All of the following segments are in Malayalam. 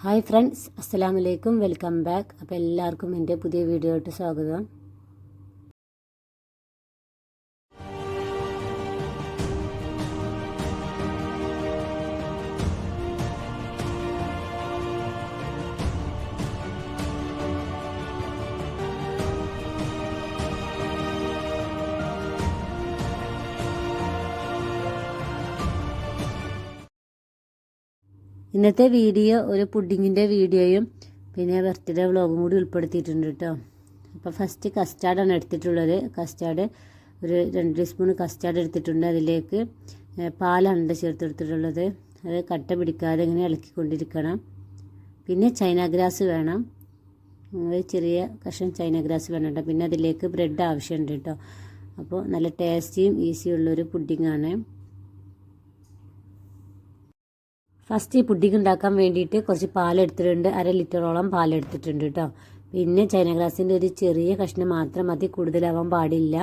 ഹായ് ഫ്രണ്ട്സ് അസ്സലാമലൈക്കും വെൽക്കം ബാക്ക് അപ്പോൾ എല്ലാവർക്കും എന്റെ പുതിയ വീഡിയോയിട്ട് സ്വാഗതം. ഇന്നത്തെ വീഡിയോ ഒരു പുഡിങ്ങിന്റെ വീഡിയോയും പിന്നെ ബർത്ത്ഡേ വ്ളോഗും കൂടി ഉൾപ്പെടുത്തിയിട്ടുണ്ട് കേട്ടോ അപ്പോൾ ഫസ്റ്റ് കസ്റ്റാർഡാണ് എടുത്തിട്ടുള്ളത്. കസ്റ്റാർഡ് ഒരു രണ്ട് ടീസ്പൂൺ കസ്റ്റാർഡ് എടുത്തിട്ടുണ്ട് അതിലേക്ക് പാലാണ് ചേർത്ത് ചേർത്തെടുത്തിട്ടുള്ളത് അത് കട്ട പിടിക്കാതെ ഇങ്ങനെ ഇളക്കിക്കൊണ്ടിരിക്കണം. പിന്നെ ചൈന ഗ്രാസ് വേണം. ഒരു ചെറിയ കഷ്ണം ചൈന ഗ്രാസ് വേണം കേട്ടോ പിന്നെ അതിലേക്ക് ബ്രെഡ് ആവശ്യമുണ്ട് കേട്ടോ അപ്പോൾ നല്ല ടേസ്റ്റിയും ഈസിയുള്ളൊരു പുഡിങ്ങാണ്. ഫസ്റ്റ് ഈ പുഡിംഗ് ഉണ്ടാക്കാൻ വേണ്ടിയിട്ട് കുറച്ച് പാലെടുത്തിട്ടുണ്ട് അര ലിറ്ററോളം പാലെടുത്തിട്ടുണ്ട് കേട്ടോ. പിന്നെ ചൈന ഗ്രാസിന്റെ ഒരു ചെറിയ കഷ്ണം മാത്രം മതി. കൂടുതലാവാൻ പാടില്ല.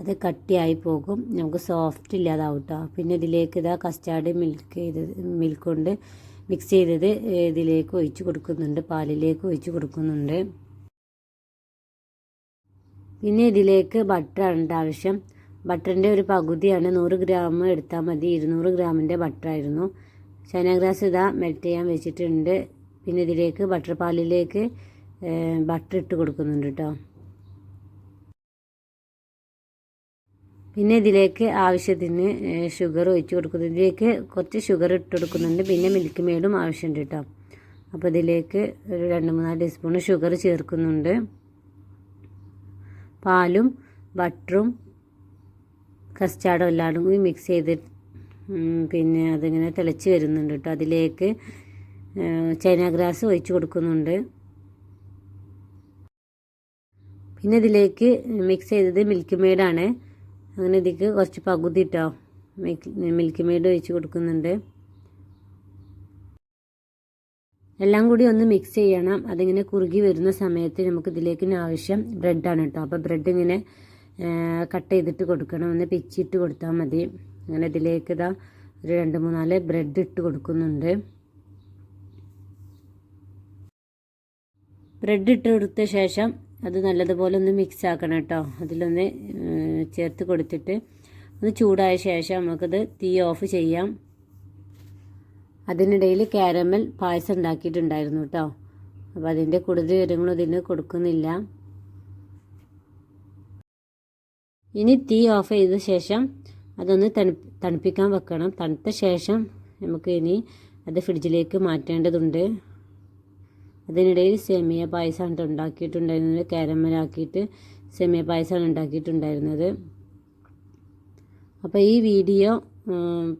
അത് കട്ടിയായി പോകും. നമുക്ക് സോഫ്റ്റ് ഇല്ലാതാവും കേട്ടോ. പിന്നെ ഇതിലേക്ക് ഇതാ കസ്റ്റാർഡ് മിൽക്ക് ചെയ്തത് മിൽക്ക് കൊണ്ട് മിക്സ് ചെയ്തത് ഇതിലേക്ക് ഒഴിച്ച് കൊടുക്കുന്നുണ്ട്. പാലിലേക്ക് ഒഴിച്ച് കൊടുക്കുന്നുണ്ട്. പിന്നെ ഇതിലേക്ക് ബട്ടർ ആണ് ആവശ്യം. ബട്ടറിന്റെ ഒരു പകുതിയാണ്. നൂറ് ഗ്രാം എടുത്താൽ മതി. ഇരുന്നൂറ് ഗ്രാമിന്റെ ബട്ടറായിരുന്നു ചൈന ഗ്രാസ് ഇതാ മെൽറ്റ് ചെയ്യാൻ വെച്ചിട്ടുണ്ട്. പിന്നെ ഇതിലേക്ക് ബട്ടർ പാലിലേക്ക് ബട്ടർ ഇട്ട് കൊടുക്കുന്നുണ്ട് കേട്ടോ പിന്നെ ഇതിലേക്ക് ആവശ്യത്തിന് ഷുഗർ ഒഴിച്ച് കൊടുക്കുന്നു ഇതിലേക്ക് കുറച്ച് ഷുഗർ ഇട്ട് കൊടുക്കുന്നുണ്ട്. പിന്നെ മിൽക്ക് മെയ്ഡും ആവശ്യമുണ്ട് കേട്ടോ അപ്പോൾ ഇതിലേക്ക് ഒരു രണ്ട് മൂന്നാൽ ടീസ്പൂൺ ഷുഗർ ചേർക്കുന്നുണ്ട്. പാലും ബട്ടറും കസ്റ്റാർഡും എല്ലാവരും കൂടി മിക്സ് ചെയ്ത് ഉം, പിന്നെ അതിങ്ങനെ തിളച്ച് വരുന്നുണ്ട് കേട്ടോ. അതിലേക്ക് ചൈന ഗ്രാസ് ഒഴിച്ച് കൊടുക്കുന്നുണ്ട്. പിന്നെ ഇതിലേക്ക് മിക്സ് ചെയ്തത് മിൽക്ക് മെയ്ഡാണ് അങ്ങനെ ഇതിക്ക് കുറച്ച് പകുതി ഇട്ടോ മിൽക്ക് മെയ്ഡ് ഒഴിച്ച് കൊടുക്കുന്നുണ്ട്. എല്ലാം കൂടി ഒന്ന് മിക്സ് ചെയ്യണം. അതിങ്ങനെ കുറുകി വരുന്ന സമയത്ത് നമുക്ക് ഇതിലേക്ക് ആവശ്യം ബ്രെഡാണ് കേട്ടോ. അപ്പോൾ ബ്രെഡ് ഇങ്ങനെ കട്ട് ചെയ്തിട്ട് കൊടുക്കണം. ഒന്ന് പിച്ചിട്ട് കൊടുത്താൽ മതി. അങ്ങനെ ഇതിലേക്ക് ഇതാ ഒരു രണ്ട് മൂന്നാൽ ബ്രെഡ് ഇട്ട് കൊടുക്കുന്നുണ്ട്. ബ്രെഡ് ഇട്ട് കൊടുത്ത ശേഷം അത് നല്ലതുപോലെ ഒന്ന് മിക്സ് ആക്കണം കേട്ടോ. അതിലൊന്ന് ചേർത്ത് കൊടുത്തിട്ട് ഒന്ന് ചൂടായ ശേഷം നമുക്കത് തീ ഓഫ് ചെയ്യാം. അതിനിടയിൽ കാരമൽ പായസം ഉണ്ടാക്കിയിട്ടുണ്ടായിരുന്നു കേട്ടോ. അപ്പോൾ അതിന്റെ കൂടുതൽ വിവരങ്ങളും ഇതിന് കൊടുക്കുന്നില്ല. ഇനി തീ ഓഫ് ചെയ്ത ശേഷം അതൊന്ന് തണു തണുപ്പിക്കാൻ വെക്കണം. തണുത്ത ശേഷം നമുക്ക് ഇനി അത് ഫ്രിഡ്ജിലേക്ക് മാറ്റേണ്ടതുണ്ട്. അതിനിടയിൽ സേമിയ പായസമാണ് ഉണ്ടാക്കിയിട്ടുണ്ടായിരുന്നത്. കാരമലാക്കിയിട്ട് സേമിയ പായസമാണ് ഉണ്ടാക്കിയിട്ടുണ്ടായിരുന്നത്. അപ്പോൾ ഈ വീഡിയോ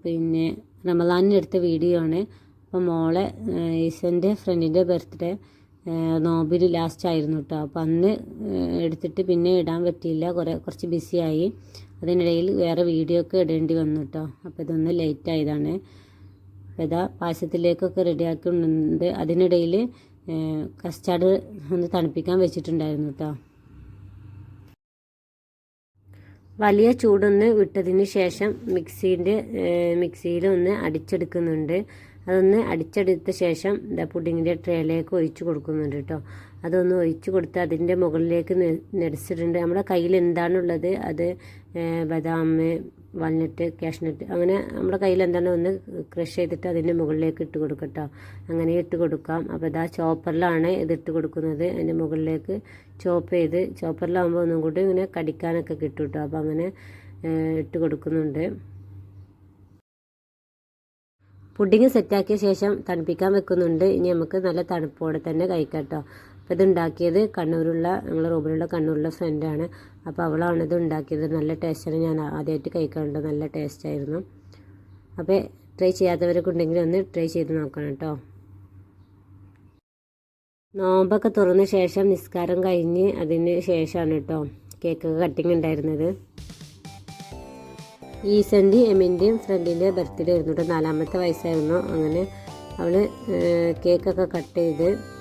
പിന്നെ റമദാനിനെടുത്ത വീഡിയോ ആണ്. അപ്പോൾ മോളെ ഈസന്റെ ഫ്രണ്ടിന്റെ ബർത്ത്ഡേ നോബിൽ ലാസ്റ്റ് ആയിരുന്നു കേട്ടോ അപ്പോൾ അന്ന് എടുത്തിട്ട് പിന്നെ ഇടാൻ പറ്റിയില്ല. കുറേ കുറച്ച് ബിസിയായി അതിനിടയിൽ വേറെ വീഡിയോ ഒക്കെ ഇടേണ്ടി വന്നു കേട്ടോ അപ്പോൾ ഇതൊന്ന് ലേറ്റ് ആയതാണ്. ഇതാ പായസത്തിലേക്കൊക്കെ റെഡിയാക്കുന്നുണ്ട് അതിനിടയിൽ കസ്റ്റാർഡ് ഒന്ന് തണുപ്പിക്കാൻ വെച്ചിട്ടുണ്ടായിരുന്നു കേട്ടോ വലിയ ചൂടൊന്ന് വിട്ടതിന് ശേഷം മിക്സീന്റെ മിക്സിയിൽ ഒന്ന് അടിച്ചെടുക്കുന്നുണ്ട്. അതൊന്ന് അടിച്ചെടുത്ത ശേഷം ഇതാ പുഡിങ്ങിന്റെ ട്രേയിലേക്ക് ഒഴിച്ചു കൊടുക്കുന്നുണ്ട് കേട്ടോ. അതൊന്ന് ഒഴിച്ച് കൊടുത്ത് അതിന്റെ മുകളിലേക്ക് നെടിച്ചിട്ടുണ്ട്. നമ്മുടെ കയ്യിൽ എന്താണുള്ളത്? അത് ബദാം വാൽനട്ട് കാഷ്നട്ട് അങ്ങനെ നമ്മുടെ കയ്യിൽ എന്താണോ? ഒന്ന് ക്രഷ് ചെയ്തിട്ട് അതിന്റെ മുകളിലേക്ക് ഇട്ട് കൊടുക്കട്ടോ അങ്ങനെ ഇട്ട് കൊടുക്കാം. അപ്പോൾ ഇതാ ചോപ്പറിലാണ് ഇത് ഇട്ട് കൊടുക്കുന്നത്. അതിന്റെ മുകളിലേക്ക് ചോപ്പ് ചെയ്ത് ചോപ്പറിലാകുമ്പോൾ ഒന്നും കൂടി ഇങ്ങനെ കടിക്കാനൊക്കെ കിട്ടും കേട്ടോ. അപ്പോൾ അങ്ങനെ ഇട്ട് കൊടുക്കുന്നുണ്ട്. പുഡിങ് സെറ്റാക്കിയ ശേഷം തണുപ്പിക്കാൻ വെക്കുന്നുണ്ട്. ഇനി നമുക്ക് നല്ല തണുപ്പോടെ തന്നെ കഴിക്കാം കേട്ടോ അപ്പോൾ ഇത് ഉണ്ടാക്കിയത് കണ്ണൂരുള്ള ഞങ്ങൾ റൂബിലുള്ള കണ്ണൂരുള്ള ഫ്രണ്ടാണ് അപ്പോൾ അവളാണ് ഇത് ഉണ്ടാക്കിയത്. നല്ല ടേസ്റ്റാണ് ഞാൻ ആദ്യമായിട്ട് കഴിക്കാറുണ്ട്. നല്ല ടേസ്റ്റായിരുന്നു അപ്പോൾ ട്രൈ ചെയ്യാത്തവരൊക്കെ ഉണ്ടെങ്കിൽ ഒന്ന് ട്രൈ ചെയ്ത് നോക്കണം കേട്ടോ നോമ്പൊക്കെ തുറന്ന ശേഷം നിസ്കാരം കഴിഞ്ഞ് അതിന് ശേഷമാണ് കേട്ടോ കേക്ക് കട്ടിങ് ഉണ്ടായിരുന്നത്. ഈസന്റെയും എമ്മിന്റെയും ഫ്രണ്ടിന്റെ ബർത്ത്ഡേ ആയിരുന്നു കേട്ടോ. നാലാമത്തെ വയസ്സായിരുന്നു. അങ്ങനെ അവൾ കേക്കൊക്കെ കട്ട് ചെയ്ത്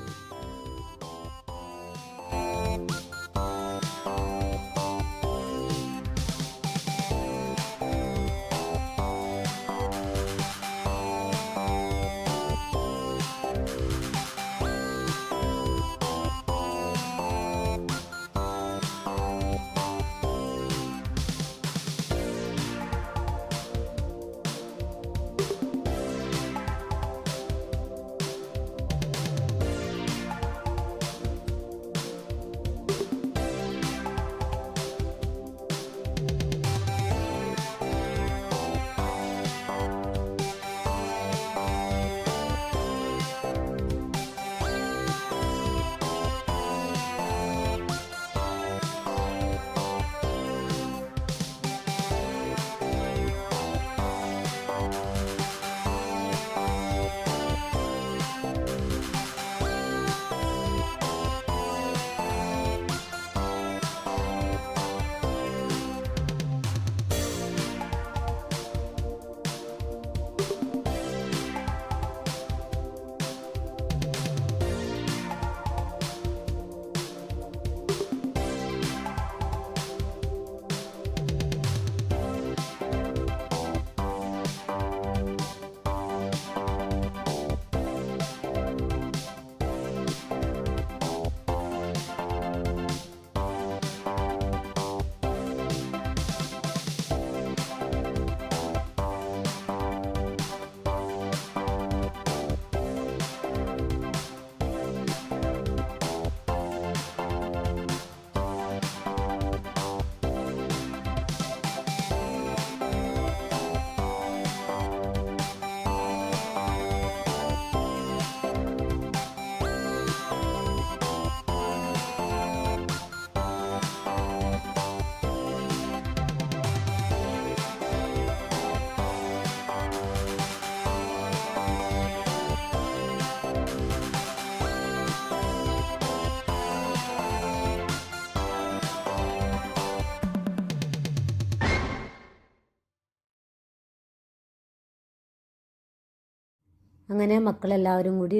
അങ്ങനെ മക്കളെല്ലാവരും കൂടി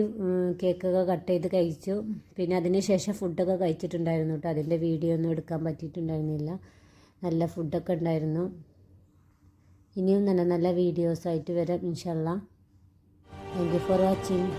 കേക്കൊക്കെ കട്ട് ചെയ്ത് കഴിച്ചു. പിന്നെ അതിന് ശേഷം ഫുഡൊക്കെ കഴിച്ചിട്ടുണ്ടായിരുന്നു കേട്ടോ. അതിന്റെ വീഡിയോ ഒന്നും എടുക്കാൻ പറ്റിയിട്ടുണ്ടായിരുന്നില്ല. നല്ല ഫുഡൊക്കെ ഉണ്ടായിരുന്നു. ഇനിയും നല്ല നല്ല വീഡിയോസായിട്ട് വരാം ഇൻഷല്ല താങ്ക് യു ഫോർ വാച്ചിങ്